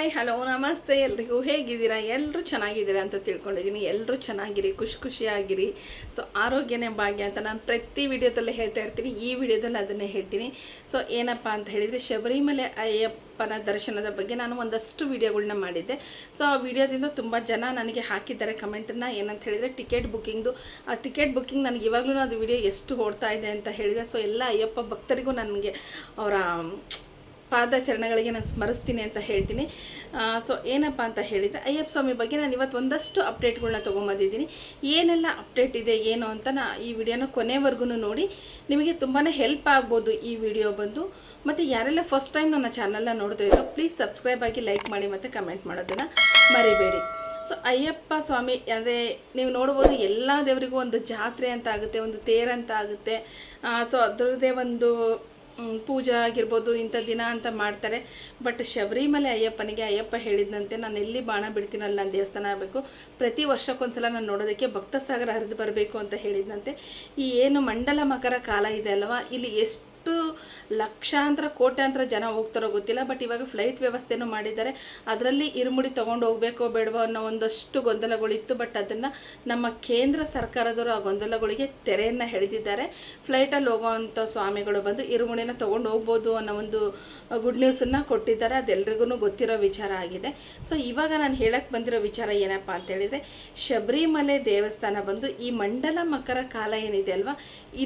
Hi, hello, ನಮಸ್ತೆ, ಎಲ್ರಿಗೂ ಹೇಗಿದ್ದೀರಾ? ಎಲ್ಲರೂ ಚೆನ್ನಾಗಿದ್ದೀರಾ ಅಂತ ತಿಳ್ಕೊಂಡಿದ್ದೀನಿ. ಎಲ್ಲರೂ ಚೆನ್ನಾಗಿರಿ, ಖುಷಿ ಖುಷಿಯಾಗಿರಿ. ಸೊ ಆರೋಗ್ಯನೇ ಭಾಗ್ಯ ಅಂತ ನಾನು ಪ್ರತಿ ವಿಡಿಯೋದಲ್ಲೇ ಹೇಳ್ತಾ ಇರ್ತೀನಿ. ಈ ವಿಡಿಯೋದಲ್ಲಿ ಅದನ್ನೇ ಹೇಳ್ತೀನಿ. ಸೊ ಏನಪ್ಪ ಅಂತ ಹೇಳಿದರೆ, ಶಬರಿಮಲೆ ಅಯ್ಯಪ್ಪನ ದರ್ಶನದ ಬಗ್ಗೆ ನಾನು ಒಂದಷ್ಟು ವಿಡಿಯೋಗಳನ್ನ ಮಾಡಿದ್ದೆ. ಸೊ ಆ ವಿಡಿಯೋದಿಂದ ತುಂಬ ಜನ ನನಗೆ ಹಾಕಿದ್ದಾರೆ ಕಮೆಂಟನ್ನು. ಏನಂತ ಹೇಳಿದರೆ, ಟಿಕೆಟ್ ಬುಕ್ಕಿಂಗ್ದು ಆ ಟಿಕೆಟ್ ಬುಕ್ಕಿಂಗ್ ನನಗೆ ಇವಾಗಲೂ ಅದು ವಿಡಿಯೋ ಎಷ್ಟು ಓಡ್ತಾ ಇದೆ ಅಂತ ಹೇಳಿದೆ ಸೊ, ಎಲ್ಲ ಅಯ್ಯಪ್ಪ ಭಕ್ತರಿಗೂ ನನಗೆ ಅವರ ಪಾದಚರಣಗಳಿಗೆ ನಾನು ಸ್ಮರಿಸ್ತೀನಿ ಅಂತ ಹೇಳ್ತೀನಿ. ಸೊ ಏನಪ್ಪ ಅಂತ ಹೇಳಿದರೆ, ಅಯ್ಯಪ್ಪ ಸ್ವಾಮಿ ಬಗ್ಗೆ ನಾನು ಇವತ್ತು ಒಂದಷ್ಟು ಅಪ್ಡೇಟ್ಗಳನ್ನ ತೊಗೊಂಬಂದಿದ್ದೀನಿ. ಏನೆಲ್ಲ ಅಪ್ಡೇಟ್ ಇದೆ, ಏನು ಅಂತ ನಾ ಈ ವಿಡಿಯೋನ ಕೊನೆವರೆಗೂ ನೋಡಿ, ನಿಮಗೆ ತುಂಬಾ ಹೆಲ್ಪ್ ಆಗ್ಬೋದು ಈ ವಿಡಿಯೋ ಬಂದು. ಮತ್ತು ಯಾರೆಲ್ಲ ಫಸ್ಟ್ ಟೈಮ್ ನನ್ನ ಚಾನಲ್ನ ನೋಡ್ತಾ ಇದ್ರು ಪ್ಲೀಸ್ ಸಬ್ಸ್ಕ್ರೈಬ್ ಆಗಿ ಲೈಕ್ ಮಾಡಿ ಮತ್ತು ಕಮೆಂಟ್ ಮಾಡೋದನ್ನು ಮರಿಬೇಡಿ. ಸೊ ಅಯ್ಯಪ್ಪ ಸ್ವಾಮಿ ಅಂದರೆ ನೀವು ನೋಡ್ಬೋದು ಎಲ್ಲ ದೇವರಿಗೂ ಒಂದು ಜಾತ್ರೆ ಅಂತ ಆಗುತ್ತೆ, ಒಂದು ತೇರಂತ ಆಗುತ್ತೆ. ಸೊ ಅದರದ್ದೇ ಒಂದು ಪೂಜಾ ಆಗಿರ್ಬೋದು ಇಂಥ ದಿನ ಅಂತ ಮಾಡ್ತಾರೆ. ಬಟ್ ಶಬರಿಮಲೆ ಅಯ್ಯಪ್ಪನಿಗೆ ಅಯ್ಯಪ್ಪ ಹೇಳಿದಂತೆ ನಾನು ಎಲ್ಲಿ ಬಾಣ ಬಿಡ್ತೀನಲ್ಲ ನನ್ನ ದೇವಸ್ಥಾನ ಆಗಬೇಕು. ಪ್ರತಿ ವರ್ಷಕ್ಕೊಂದ್ಸಲ ನಾನು ನೋಡೋದಕ್ಕೆ ಭಕ್ತ ಸಾಗರ ಹರಿದು ಬರಬೇಕು ಅಂತ ಹೇಳಿದಂತೆ ಈ ಏನು ಮಂಡಲ ಮಕರ ಕಾಲ ಇದೆ ಅಲ್ವಾ, ಇಲ್ಲಿ ಎಷ್ಟು ಲಕ್ಷಾಂತರ, ಕೋಟ್ಯಾಂತರ ಜನ ಹೋಗ್ತಾರೋ ಗೊತ್ತಿಲ್ಲ ಬಟ್ ಇವಾಗ ಫ್ಲೈಟ್ ವ್ಯವಸ್ಥೆನೂ ಮಾಡಿದ್ದಾರೆ. ಅದರಲ್ಲಿ ಇರುಮುಡಿ ತಗೊಂಡು ಹೋಗ್ಬೇಕೋ ಬೇಡವೋ ಅನ್ನೋ ಒಂದಷ್ಟು ಗೊಂದಲಗಳಿತ್ತು ಬಟ್ ಅದನ್ನು ನಮ್ಮ ಕೇಂದ್ರ ಸರ್ಕಾರದವರು ಆ ಗೊಂದಲಗಳಿಗೆ ತೆರೆಯನ್ನು ಹಿಡಿದಿದ್ದಾರೆ. ಫ್ಲೈಟಲ್ಲಿ ಹೋಗೋವಂಥ ಸ್ವಾಮಿಗಳು ಬಂದು ಇರುಮುಡಿನ ತೊಗೊಂಡು ಹೋಗ್ಬೋದು ಅನ್ನೋ ಒಂದು ಗುಡ್ ನ್ಯೂಸನ್ನು ಕೊಟ್ಟಿದ್ದಾರೆ. ಅದೆಲ್ರಿಗೂ ಗೊತ್ತಿರೋ ವಿಚಾರ ಆಗಿದೆ. ಸೊ ಇವಾಗ ನಾನು ಹೇಳಕ್ಕೆ ಬಂದಿರೋ ವಿಚಾರ ಏನಪ್ಪ ಅಂತ ಹೇಳಿದರೆ, ಶಬರಿಮಲೆ ದೇವಸ್ಥಾನ ಬಂದು ಈ ಮಂಡಲ ಮಕರ ಕಾಲ ಏನಿದೆ ಅಲ್ವಾ?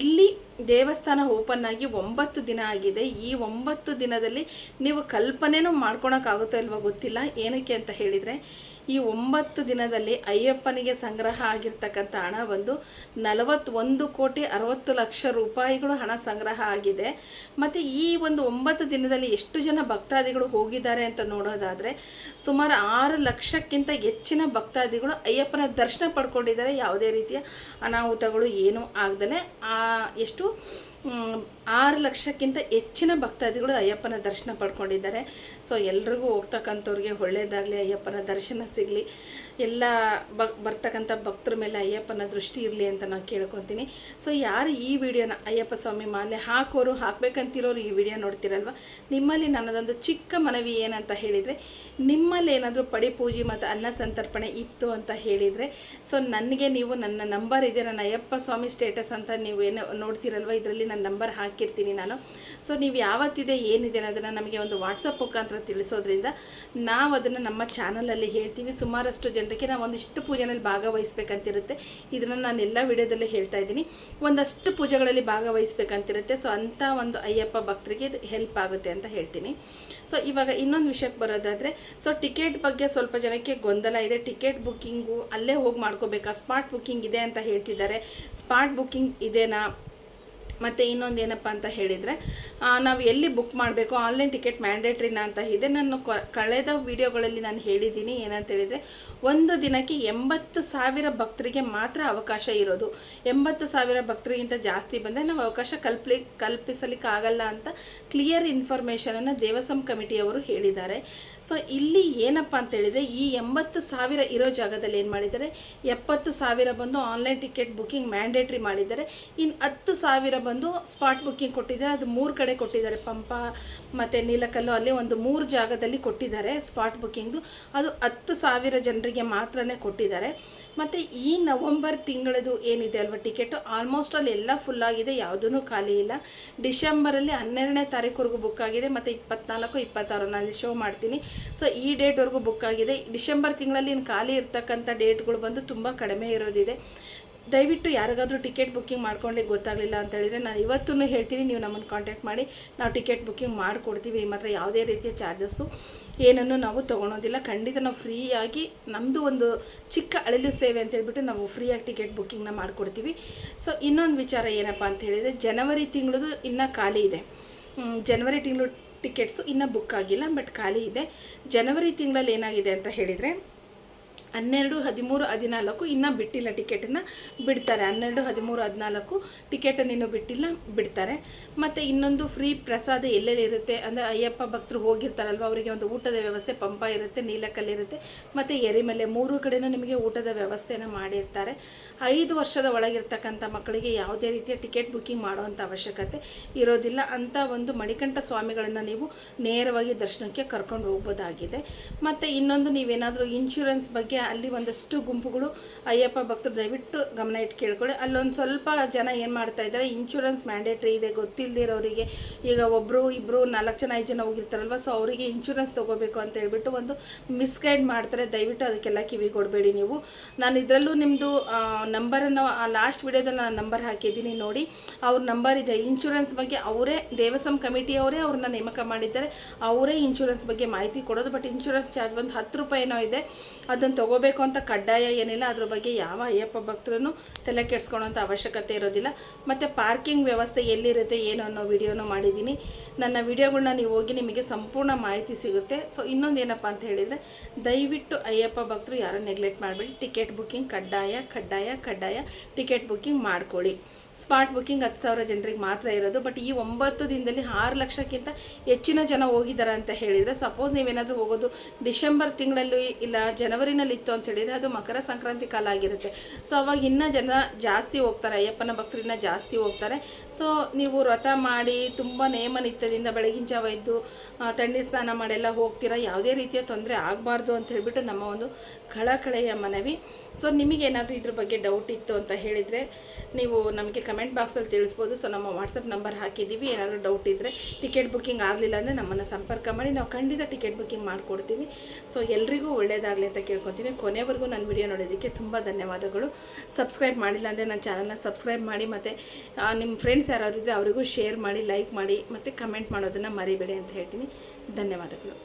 ಇಲ್ಲಿ ದೇವಸ್ಥಾನ ಓಪನ್ ಆಗಿ ಒಂಬತ್ತು ದಿನ ಆಗಿದೆ ಈ ಒಂಬತ್ತು ದಿನದಲ್ಲಿ ನೀವು ಕಲ್ಪನೆನೂ ಮಾಡ್ಕೊಳಕ್ಕಾಗುತ್ತೋ ಇಲ್ವೋ ಗೊತ್ತಿಲ್ಲ. ಏನಕ್ಕೆ ಅಂತ ಹೇಳಿದರೆ ಈ ಒಂಬತ್ತು ದಿನದಲ್ಲಿ ಅಯ್ಯಪ್ಪನಿಗೆ ಸಂಗ್ರಹ ಆಗಿರ್ತಕ್ಕಂಥ ಹಣ ಬಂದು ನಲವತ್ತೊಂದು ಕೋಟಿ ಅರವತ್ತು ಲಕ್ಷ ರೂಪಾಯಿಗಳು ಹಣ ಸಂಗ್ರಹ ಆಗಿದೆ. ಮತ್ತು ಈ ಒಂದು ಒಂಬತ್ತು ದಿನದಲ್ಲಿ ಎಷ್ಟು ಜನ ಭಕ್ತಾದಿಗಳು ಹೋಗಿದ್ದಾರೆ ಅಂತ ನೋಡೋದಾದರೆ ಸುಮಾರು ಆರು ಲಕ್ಷಕ್ಕಿಂತ ಹೆಚ್ಚಿನ ಭಕ್ತಾದಿಗಳು ಅಯ್ಯಪ್ಪನ ದರ್ಶನ ಪಡ್ಕೊಂಡಿದ್ದಾರೆ. ಯಾವುದೇ ರೀತಿಯ ಅನಾಹುತಗಳು ಏನೂ ಆಗ್ದಲೇ ಆ ಎಷ್ಟು ಆರು ಲಕ್ಷಕ್ಕಿಂತ ಹೆಚ್ಚಿನ ಭಕ್ತಾದಿಗಳು ಅಯ್ಯಪ್ಪನ ದರ್ಶನ ಪಡ್ಕೊಂಡಿದ್ದಾರೆ. ಸೊ ಎಲ್ರಿಗೂ ಹೋಗ್ತಕ್ಕಂಥವ್ರಿಗೆ ಒಳ್ಳೆಯದಾಗಲಿ ಅಯ್ಯಪ್ಪನ ದರ್ಶನ ಸಿಗಲಿ ಎಲ್ಲ ಬರ್ತಕ್ಕಂಥ ಭಕ್ತರ ಮೇಲೆ ಅಯ್ಯಪ್ಪನ ದೃಷ್ಟಿ ಇರಲಿ ಅಂತ ನಾನು ಕೇಳ್ಕೊತೀನಿ. ಸೊ ಯಾರು ಈ ವಿಡಿಯೋನ ಅಯ್ಯಪ್ಪ ಸ್ವಾಮಿ ಮಾಲೆ ಹಾಕೋರು, ಹಾಕ್ಬೇಕಂತಿರೋರು ಈ ವಿಡಿಯೋ ನೋಡ್ತಿರಲ್ವ? ನಿಮ್ಮಲ್ಲಿ ನನ್ನದೊಂದು ಚಿಕ್ಕ ಮನವಿ ಏನಂತ ಹೇಳಿದರೆ, ನಿಮ್ಮಲ್ಲಿ ಏನಾದರೂ ಪಡಿ ಪೂಜೆ ಮತ್ತು ಅನ್ನ ಸಂತರ್ಪಣೆ ಇತ್ತು ಅಂತ ಹೇಳಿದರೆ ಸೊ ನನಗೆ ನೀವು ನನ್ನ ನಂಬರ್ ಇದೆ, ನನ್ನ ಅಯ್ಯಪ್ಪ ಸ್ವಾಮಿ ಸ್ಟೇಟಸ್ ಅಂತ ನೀವು ಏನು ನೋಡ್ತಿರಲ್ವ? ಇದರಲ್ಲಿ ನನ್ನ ನಂಬರ್ ಹಾಕಿರ್ತೀನಿ ನಾನು. ಸೊ ನೀವು ಯಾವತ್ತಿದೆ, ಏನಿದೆ ಅನ್ನೋದನ್ನು ನಮಗೆ ಒಂದು ವಾಟ್ಸಪ್ ಮುಖಾಂತರ ತಿಳಿಸೋದ್ರಿಂದ ನಾವು ಅದನ್ನು ನಮ್ಮ ಚಾನಲಲ್ಲಿ ಹೇಳ್ತೀವಿ. ಸುಮಾರಷ್ಟು ಜನರಿಗೆ ನಾವು ಒಂದಿಷ್ಟು ಪೂಜೆನಲ್ಲಿ ಭಾಗವಹಿಸ್ಬೇಕಂತಿರುತ್ತೆ. ಇದನ್ನು ನಾನು ಎಲ್ಲ ವಿಡಿಯೋದಲ್ಲೇ ಹೇಳ್ತಾ ಇದ್ದೀನಿ. ಒಂದಷ್ಟು ಪೂಜೆಗಳಲ್ಲಿ ಭಾಗವಹಿಸ್ಬೇಕಂತಿರುತ್ತೆ. ಸೊ ಅಂಥ ಒಂದು ಅಯ್ಯಪ್ಪ ಭಕ್ತರಿಗೆ ಇದು ಹೆಲ್ಪ್ ಆಗುತ್ತೆ ಅಂತ ಹೇಳ್ತೀನಿ. ಸೊ ಇವಾಗ ಇನ್ನೊಂದು ವಿಷಯಕ್ಕೆ ಬರೋದಾದರೆ ಸೊ ಟಿಕೆಟ್ ಬಗ್ಗೆ ಸ್ವಲ್ಪ ಜನಕ್ಕೆ ಗೊಂದಲ ಇದೆ. ಟಿಕೆಟ್ ಬುಕ್ಕಿಂಗು ಅಲ್ಲೇ ಹೋಗಿ ಮಾಡ್ಕೋಬೇಕಾ? ಸ್ಪಾಟ್ ಬುಕ್ಕಿಂಗ್ ಇದೆ ಅಂತ ಹೇಳ್ತಿದ್ದಾರೆ. ಸ್ಪಾಟ್ ಬುಕ್ಕಿಂಗ್ ಇದೆನಾ? ಮತ್ತು ಇನ್ನೊಂದು ಏನಪ್ಪ ಅಂತ ಹೇಳಿದರೆ ನಾವು ಎಲ್ಲಿ ಬುಕ್ ಮಾಡಬೇಕು ಆನ್ಲೈನ್ ಟಿಕೆಟ್ ಮ್ಯಾಂಡೇಟ್ರಿನ ಅಂತ ಇದೆ. ನಾನು ಕಳೆದ ವಿಡಿಯೋಗಳಲ್ಲಿ ನಾನು ಹೇಳಿದ್ದೀನಿ, ಏನಂತ ಹೇಳಿದರೆ, ಒಂದು ದಿನಕ್ಕೆ ಎಂಬತ್ತು ಸಾವಿರ ಭಕ್ತರಿಗೆ ಮಾತ್ರ ಅವಕಾಶ ಇರೋದು. ಎಂಬತ್ತು ಸಾವಿರ ಭಕ್ತರಿಗಿಂತ ಜಾಸ್ತಿ ಬಂದರೆ ನಾವು ಅವಕಾಶ ಕಲ್ಪಲಿ, ಕಲ್ಪಿಸಲಿಕ್ಕೆ ಆಗಲ್ಲ ಅಂತ ಕ್ಲಿಯರ್ ಇನ್ಫಾರ್ಮೇಷನನ್ನು ದೇವಸ್ಥಾನ ಕಮಿಟಿಯವರು ಹೇಳಿದ್ದಾರೆ. ಸೊ ಇಲ್ಲಿ ಏನಪ್ಪ ಅಂತ ಹೇಳಿದರೆ, ಈ ಎಂಬತ್ತು ಸಾವಿರ ಇರೋ ಜಾಗದಲ್ಲಿ ಏನು ಮಾಡಿದ್ದಾರೆ, ಎಪ್ಪತ್ತು ಸಾವಿರ ಬಂದು ಆನ್ಲೈನ್ ಟಿಕೆಟ್ ಬುಕ್ಕಿಂಗ್ ಮ್ಯಾಂಡೇಟ್ರಿ ಮಾಡಿದ್ದಾರೆ. ಇನ್ನು ಹತ್ತು ಸಾವಿರ ಬಂದು ಸ್ಪಾಟ್ ಬುಕ್ಕಿಂಗ್ ಕೊಟ್ಟಿದ್ದಾರೆ ಅದು ಮೂರು ಕಡೆ ಕೊಟ್ಟಿದ್ದಾರೆ. ಪಂಪ ಮತ್ತು ನೀಲಕಲ್ಲು ಅಲ್ಲಿ ಒಂದು ಮೂರು ಜಾಗದಲ್ಲಿ ಕೊಟ್ಟಿದ್ದಾರೆ ಸ್ಪಾಟ್ ಬುಕ್ಕಿಂಗ್ದು ಅದು ಹತ್ತು ಸಾವಿರ ಜನರಿಗೆ ಮಾತ್ರನೇ ಕೊಟ್ಟಿದ್ದಾರೆ. ಮತ್ತು ಈ ನವಂಬರ್ ತಿಂಗಳದು ಏನಿದೆ ಅಲ್ವಾ ಟಿಕೆಟು ಆಲ್ಮೋಸ್ಟ್ ಅಲ್ಲಿ ಎಲ್ಲ ಫುಲ್ ಆಗಿದೆ. ಯಾವುದೂ ಖಾಲಿ ಇಲ್ಲ. ಡಿಸೆಂಬರಲ್ಲಿ ಹನ್ನೆರಡನೇ ತಾರೀಕುವರೆಗೂ ಬುಕ್ ಆಗಿದೆ. ಮತ್ತು ಇಪ್ಪತ್ನಾಲ್ಕು, ಇಪ್ಪತ್ತಾರು ನಾನು ಶೋ ಮಾಡ್ತೀನಿ. ಸೊ ಈ ಡೇಟ್ವರೆಗೂ ಬುಕ್ ಆಗಿದೆ. ಡಿಸೆಂಬರ್ ತಿಂಗಳಲ್ಲಿ ಇನ್ನು ಖಾಲಿ ಇರ್ತಕ್ಕಂಥ ಡೇಟ್ಗಳು ಬಂದು ತುಂಬ ಕಡಿಮೆ ಇರೋದಿದೆ. ದಯವಿಟ್ಟು ಯಾರಿಗಾದರೂ ಟಿಕೆಟ್ ಬುಕ್ಕಿಂಗ್ ಮಾಡ್ಕೊಳ್ಳಿಕ್ಕೆ ಗೊತ್ತಾಗಲಿಲ್ಲ ಅಂತ ಹೇಳಿದರೆ ನಾನು ಇವತ್ತೂ ಹೇಳ್ತೀನಿ, ನೀವು ನಮ್ಮನ್ನು ಕಾಂಟ್ಯಾಕ್ಟ್ ಮಾಡಿ, ನಾವು ಟಿಕೆಟ್ ಬುಕ್ಕಿಂಗ್ ಮಾಡಿಕೊಡ್ತೀವಿ ನಿಮ್ಮ ಹತ್ರ ಯಾವುದೇ ರೀತಿಯ ಚಾರ್ಜಸ್ಸು ಏನನ್ನು ನಾವು ತೊಗೊಳೋದಿಲ್ಲ. ಖಂಡಿತ ನಾವು ಫ್ರೀಯಾಗಿ ನಮ್ಮದು ಒಂದು ಚಿಕ್ಕ ಅಳಿಲು ಸೇವೆ ಅಂತ ಹೇಳ್ಬಿಟ್ಟು ನಾವು ಫ್ರೀಯಾಗಿ ಟಿಕೆಟ್ ಬುಕ್ಕಿಂಗ್ನ ಮಾಡಿಕೊಡ್ತೀವಿ. ಸೊ ಇನ್ನೊಂದು ವಿಚಾರ ಏನಪ್ಪ ಅಂತ ಹೇಳಿದರೆ, ಜನವರಿ ತಿಂಗಳದು ಇನ್ನೂ ಖಾಲಿ ಇದೆ. ಜನವರಿ ತಿಂಗಳು ಟಿಕೆಟ್ಸು ಇನ್ನೂ ಬುಕ್ ಆಗಿಲ್ಲ ಬಟ್ ಖಾಲಿ ಇದೆ. ಜನವರಿ ತಿಂಗಳಲ್ಲಿ ಏನಾಗಿದೆ ಅಂತ ಹೇಳಿದರೆ ಹನ್ನೆರಡು, ಹದಿಮೂರು, ಹದಿನಾಲ್ಕು ಇನ್ನೂ ಬಿಟ್ಟಿಲ್ಲ ಟಿಕೆಟನ್ನು ಬಿಡ್ತಾರೆ. ಹನ್ನೆರಡು, ಹದಿಮೂರು, ಹದಿನಾಲ್ಕು ಟಿಕೆಟನ್ನು ಇನ್ನೂ ಬಿಟ್ಟಿಲ್ಲ, ಬಿಡ್ತಾರೆ. ಮತ್ತು ಇನ್ನೊಂದು ಫ್ರೀ ಪ್ರಸಾದ ಎಲ್ಲೆಲ್ಲಿ ಇರುತ್ತೆ ಅಂದರೆ ಅಯ್ಯಪ್ಪ ಭಕ್ತರು ಹೋಗಿರ್ತಾರಲ್ವ, ಅವರಿಗೆ ಒಂದು ಊಟದ ವ್ಯವಸ್ಥೆ ಪಂಪ ಇರುತ್ತೆ, ನೀಲಕಲ್ಲಿರುತ್ತೆ. ಮತ್ತು ಎರಿಮಲೆ ಮೂರು ಕಡೆಯೂ ನಿಮಗೆ ಊಟದ ವ್ಯವಸ್ಥೆಯನ್ನು ಮಾಡಿರ್ತಾರೆ. ಐದು ವರ್ಷದ ಒಳಗಿರ್ತಕ್ಕಂಥ ಮಕ್ಕಳಿಗೆ ಯಾವುದೇ ರೀತಿಯ ಟಿಕೆಟ್ ಬುಕ್ಕಿಂಗ್ ಮಾಡುವಂಥ ಅವಶ್ಯಕತೆ ಇರೋದಿಲ್ಲ. ಅಂತ ಒಂದು ಮಣಿಕಂಠ ಸ್ವಾಮಿಗಳನ್ನು ನೀವು ನೇರವಾಗಿ ದರ್ಶನಕ್ಕೆ ಕರ್ಕೊಂಡು ಹೋಗ್ಬೋದಾಗಿದೆ. ಮತ್ತು ಇನ್ನೊಂದು ನೀವೇನಾದರೂ ಇನ್ಶೂರೆನ್ಸ್ ಬಗ್ಗೆ ಅಲ್ಲಿ ಒಂದಷ್ಟು ಗುಂಪುಗಳು ಅಯ್ಯಪ್ಪ ಭಕ್ತರು ದಯವಿಟ್ಟು ಗಮನ ಇಟ್ಟು ಕೇಳ್ಕೊಳ್ಳಿ. ಅಲ್ಲೊಂದು ಸ್ವಲ್ಪ ಜನ ಏನು ಮಾಡ್ತಾ ಇದ್ದಾರೆ ಇನ್ಶೂರೆನ್ಸ್ ಮ್ಯಾಂಡೇಟ್ರಿ ಇದೆ ಗೊತ್ತಿಲ್ಲದಿರೋರಿಗೆ ಈಗ ಒಬ್ಬರು ಇಬ್ಬರು ನಾಲ್ಕು ಜನ, ಐದು ಜನ ಹೋಗಿರ್ತಾರಲ್ವ ಸೊ ಅವರಿಗೆ ಇನ್ಶೂರೆನ್ಸ್ ತೊಗೋಬೇಕು ಅಂತ ಹೇಳ್ಬಿಟ್ಟು ಒಂದು ಮಿಸ್ಗೈಡ್ ಮಾಡ್ತಾರೆ. ದಯವಿಟ್ಟು ಅದಕ್ಕೆಲ್ಲ ಕಿವಿ ಕೊಡಬೇಡಿ ನೀವು. ನಾನು ಇದರಲ್ಲೂ ನಿಮ್ಮದು ನಂಬರನ್ನು ಲಾಸ್ಟ್ ವಿಡಿಯೋದಲ್ಲಿ ನಾನು ನಂಬರ್ ಹಾಕಿದ್ದೀನಿ ನೋಡಿ. ಅವ್ರ ನಂಬರ್ ಇದೆ. ಇನ್ಶೂರೆನ್ಸ್ ಬಗ್ಗೆ ಅವರೇ ದೇವಸ್ಥಾನ ಕಮಿಟಿಯವರೇ ಅವ್ರನ್ನ ನೇಮಕ ಮಾಡಿದ್ದಾರೆ. ಅವರೇ ಇನ್ಶೂರೆನ್ಸ್ ಬಗ್ಗೆ ಮಾಹಿತಿ ಕೊಡೋದು ಬಟ್ ಇನ್ಶೂರೆನ್ಸ್ ಚಾರ್ಜ್ ಬಂದು ಹತ್ತು ರೂಪಾಯಿನೋ ಇದೆ. ಅದನ್ನು ತೊಗೋಬೇಕು ಅಂತ ಕಡ್ಡಾಯ ಏನಿಲ್ಲ, ಅದ್ರ ಬಗ್ಗೆ ಯಾವ ಅಯ್ಯಪ್ಪ ಭಕ್ತರು ತಲೆ ಕೆಡಿಸ್ಕೊಳ್ಳೋಂಥ ಅವಶ್ಯಕತೆ ಇರೋದಿಲ್ಲ. ಮತ್ತು ಪಾರ್ಕಿಂಗ್ ವ್ಯವಸ್ಥೆ ಎಲ್ಲಿರುತ್ತೆ, ಏನು ಅನ್ನೋ ವಿಡಿಯೋನೂ ಮಾಡಿದ್ದೀನಿ. ನನ್ನ ವಿಡಿಯೋಗಳನ್ನ ನೀವು ಹೋಗಿ ನಿಮಗೆ ಸಂಪೂರ್ಣ ಮಾಹಿತಿ ಸಿಗುತ್ತೆ. ಸೊ ಇನ್ನೊಂದು ಏನಪ್ಪ ಅಂತ ಹೇಳಿದರೆ, ದಯವಿಟ್ಟು ಅಯ್ಯಪ್ಪ ಭಕ್ತರು ಯಾರೂ ನೆಗ್ಲೆಕ್ಟ್ ಮಾಡಬೇಡಿ. ಟಿಕೆಟ್ ಬುಕ್ಕಿಂಗ್ ಕಡ್ಡಾಯ ಕಡ್ಡಾಯ ಕಡ್ಡಾಯ. ಟಿಕೆಟ್ ಬುಕ್ಕಿಂಗ್ ಮಾಡ್ಕೊಳ್ಳಿ. ಸ್ಪಾಟ್ ಬುಕ್ಕಿಂಗ್ ಹತ್ತು ಸಾವಿರ ಜನರಿಗೆ ಮಾತ್ರ ಇರೋದು, ಬಟ್ ಈ ಒಂಬತ್ತು ದಿನದಲ್ಲಿ ಆರು ಲಕ್ಷಕ್ಕಿಂತ ಹೆಚ್ಚಿನ ಜನ ಹೋಗಿದ್ದಾರೆ ಅಂತ ಹೇಳಿದರೆ ಸಪೋಸ್ ನೀವೇನಾದರೂ ಹೋಗೋದು ಡಿಸೆಂಬರ್ ತಿಂಗಳಲ್ಲಿ ಇಲ್ಲ ಜನವರಿನಲ್ಲಿ ಇತ್ತು ಅಂತ ಹೇಳಿದರೆ ಅದು ಮಕರ ಸಂಕ್ರಾಂತಿ ಕಾಲ ಆಗಿರುತ್ತೆ. ಸೊ ಅವಾಗ ಇನ್ನೂ ಜನ ಜಾಸ್ತಿ ಹೋಗ್ತಾರೆ, ಅಯ್ಯಪ್ಪನ ಭಕ್ತರು ಇನ್ನೂ ಜಾಸ್ತಿ ಹೋಗ್ತಾರೆ. ಸೊ ನೀವು ವ್ರತ ಮಾಡಿ ತುಂಬ ನೇಮ ನಿತ್ಯದಿಂದ ಬೆಳಗಿನ ಜಾವ ಇದ್ದು ತಣ್ಣೀರು ಸ್ನಾನ ಮಾಡೆಲ್ಲ ಹೋಗ್ತೀರಾ? ಯಾವುದೇ ರೀತಿಯ ತೊಂದರೆ ಆಗಬಾರ್ದು ಅಂತ ಹೇಳಿಬಿಟ್ಟು ನಮ್ಮ ಒಂದು ಕಳಕಳೆಯ ಮನವಿ. ಸೊ ನಿಮಗೇನಾದರೂ ಇದ್ರ ಬಗ್ಗೆ ಡೌಟ್ ಇತ್ತು ಅಂತ ಹೇಳಿದರೆ ನೀವು ನಮಗೆ ಕಮೆಂಟ್ ಬಾಕ್ಸಲ್ಲಿ ತಿಳಿಸ್ಬೋದು. ಸೊ ನಮ್ಮ ವಾಟ್ಸಪ್ ನಂಬರ್ ಹಾಕಿದ್ದೀವಿ. ಏನಾದರೂ ಡೌಟ್ ಇದ್ದರೆ ಟಿಕೆಟ್ ಬುಕ್ಕಿಂಗ್ ಆಗಲಿಲ್ಲ ಅಂದರೆ ನಮ್ಮನ್ನು ಸಂಪರ್ಕ ಮಾಡಿ. ನಾವು ಖಂಡಿತ ಟಿಕೆಟ್ ಬುಕ್ಕಿಂಗ್ ಮಾಡಿಕೊಡ್ತೀವಿ. ಸೊ ಎಲ್ರಿಗೂ ಒಳ್ಳೆಯದಾಗಲಿ ಅಂತ ಕೇಳ್ಕೊತೀನಿ. ಕೊನೆವರೆಗೂ ನನ್ನ ವಿಡಿಯೋ ನೋಡೋದಕ್ಕೆ ತುಂಬ ಧನ್ಯವಾದಗಳು. ಸಬ್ಸ್ಕ್ರೈಬ್ ಮಾಡಿಲ್ಲ ಅಂದರೆ ನನ್ನ ಚಾನಲ್ನ ಸಬ್ಸ್ಕ್ರೈಬ್ ಮಾಡಿ ಮತ್ತು ನಿಮ್ಮ ಫ್ರೆಂಡ್ಸ್ ಯಾರಾದ್ರೂ ಇದ್ದರೆ ಅವರಿಗೂ ಶೇರ್ ಮಾಡಿ ಲೈಕ್ ಮಾಡಿ ಮತ್ತು ಕಮೆಂಟ್ ಮಾಡೋದನ್ನು ಮರಿಬೇಡಿ ಅಂತ ಹೇಳ್ತೀನಿ. ಧನ್ಯವಾದಗಳು.